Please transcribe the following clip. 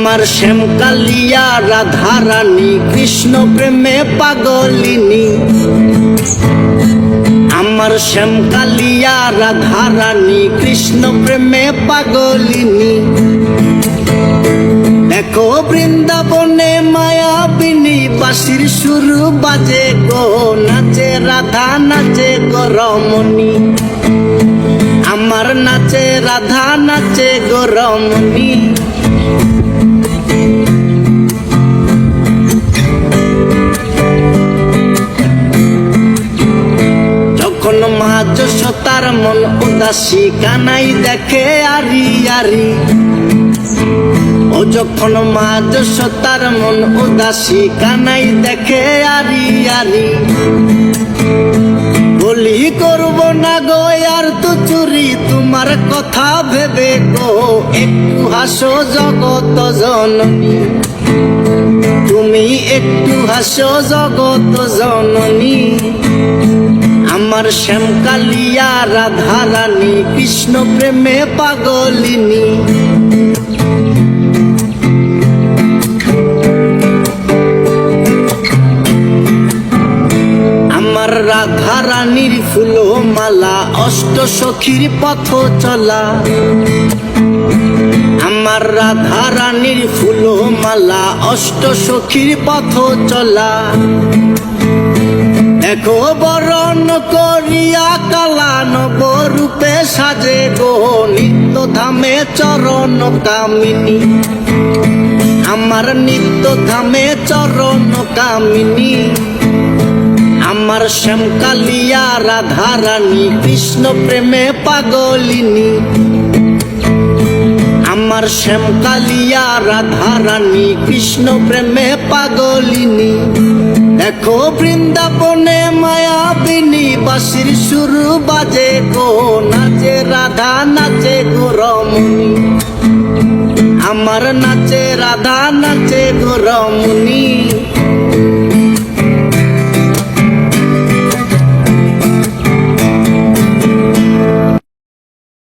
আমার শ্যামকালিয়া রাধা রানী কৃষ্ণ প্রেমে পাগলিনী। আমার শ্যামকালিয়া রাধা রানী কৃষ্ণ প্রেমে পাগলিনী। দেখো বৃন্দাবনে মায়াবিনী বাসির সুর বাজে গো, নাচে রাধা, নাচে গো রমণী। আমার নাচে রাধা, নাচে গো মন উদাসী, কানাই দেখে আরি আরি। ও যখন মা যশোতার মন উদাসী, কানাই দেখে আরি আরি। বলি, করব না গো, আর তো চুরি, তোমার কথা ভেবে গো, একটু হাসো জগত জননী। তুমি একটু হাসো জগত জননী। আমার শ্যামকালিয়া রাধা রানী কৃষ্ণ প্রেমে পাগলিনী। আমার রাধা রানীর ফুল মালা অষ্ট সখীর পথ চলা। আমার রাধা রানীর ফুল মালা অষ্ট সখীর পথ চলা। দেখো বরণ করিয়া কালা নবরূপে সাজে গো নিত্য ধামে চরণ কামিনী। আমার নিত্য ধামে চরণ কামিনী। আমার শ্যামকালিয়া রাধা রানী কৃষ্ণ প্রেমে পাগলিনী। আমার শ্যামকালিয়া রাধা রানী কৃষ্ণ প্রেমে পাগলিনী। দেখো বৃন্দাবনে মায়াবিনী শুরু বাজে গো, নাচে রাধা, নাচে গো রমণী। আমার নাচে রাধা, নাচে গো রমণী।